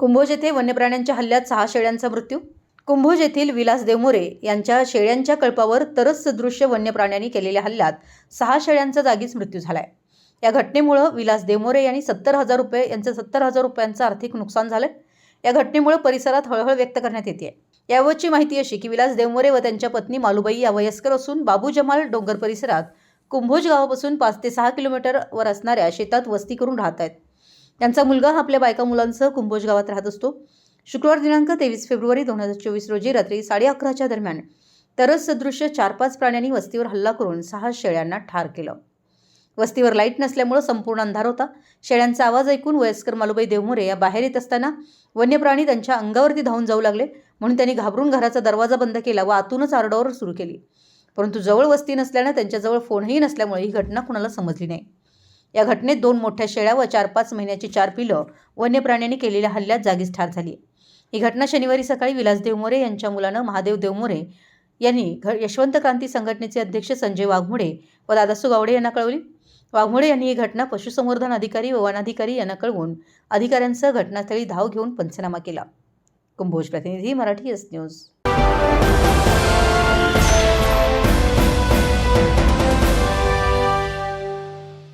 कुंभोज येथे वन्यप्राण्यांच्या हल्ल्यात सहा शेळ्यांचा मृत्यू. कुंभोज येथील विलास देवमोरे यांच्या शेळ्यांच्या कळपावर तरच सदृश्य वन्यप्राण्यांनी केलेल्या हल्ल्यात सहा शेळ्यांचा जागीच मृत्यू झाला आहे या घटनेमुळं विलास देवमोरे यांनी सत्तर हजार रुपये यांचं सत्तर हजार रुपयांचं आर्थिक नुकसान झालं या घटनेमुळे परिसरात हळहळ व्यक्त करण्यात येते याबाबतची माहिती अशी की विलास देवमोरे व त्यांच्या पत्नी मालुबाई या वयस्कर असून बाबू जमाल डोंगर परिसरात कुंभोज गावापासून पाच ते सहा किलोमीटरवर असणाऱ्या शेतात वस्ती करून राहत आहेत त्यांचा मुलगा हा आपल्या बायका मुलांसह कुंभोज गावात राहत असतो. शुक्रवार दिनांक तेवीस फेब्रुवारी दोन हजार चोवीस रोजी रात्री साडे अकराच्या दरम्यान तरच सदृश्य चार पाच प्राण्यांनी वस्तीवर हल्ला करून सहा शेळ्यांना ठार केलं. वस्तीवर लाइट नसल्यामुळं संपूर्ण अंधार होता. शेळ्यांचा आवाज ऐकून वयस्कर मालुबाई देवमोरे या बाहेर येत असताना वन्यप्राणी त्यांच्या अंगावरती धावून जाऊ लागले. म्हणून त्यांनी घाबरून घराचा दरवाजा बंद केला व आतूनच आरडाओर सुरू केली. परंतु जवळ वस्ती नसल्यानं त्यांच्याजवळ फोनही नसल्यामुळे ही घटना कुणाला समजली नाही. या घटनेत दोन मोठ्या शेळ्या व चार पाच महिन्याची चार पिलं वन्यप्राण्यांनी केलेल्या हल्ल्यात जागीच ठार झाली. ही घटना शनिवारी सकाळी विलास देवमोरे यांच्या मुलानं महादेव देवमोरे यांनी घ यशवंत क्रांती संघटनेचे अध्यक्ष संजय वाघमोडे व दादासु गावडे यांना कळवली. वाघमोडे यांनी ही घटना पशुसंवर्धन अधिकारी व वनाधिकारी यांना कळवून अधिकाऱ्यांसह घटनास्थळी धाव घेऊन पंचनामा केला. कुंभोज प्रतिनिधी मराठी एस न्यूज.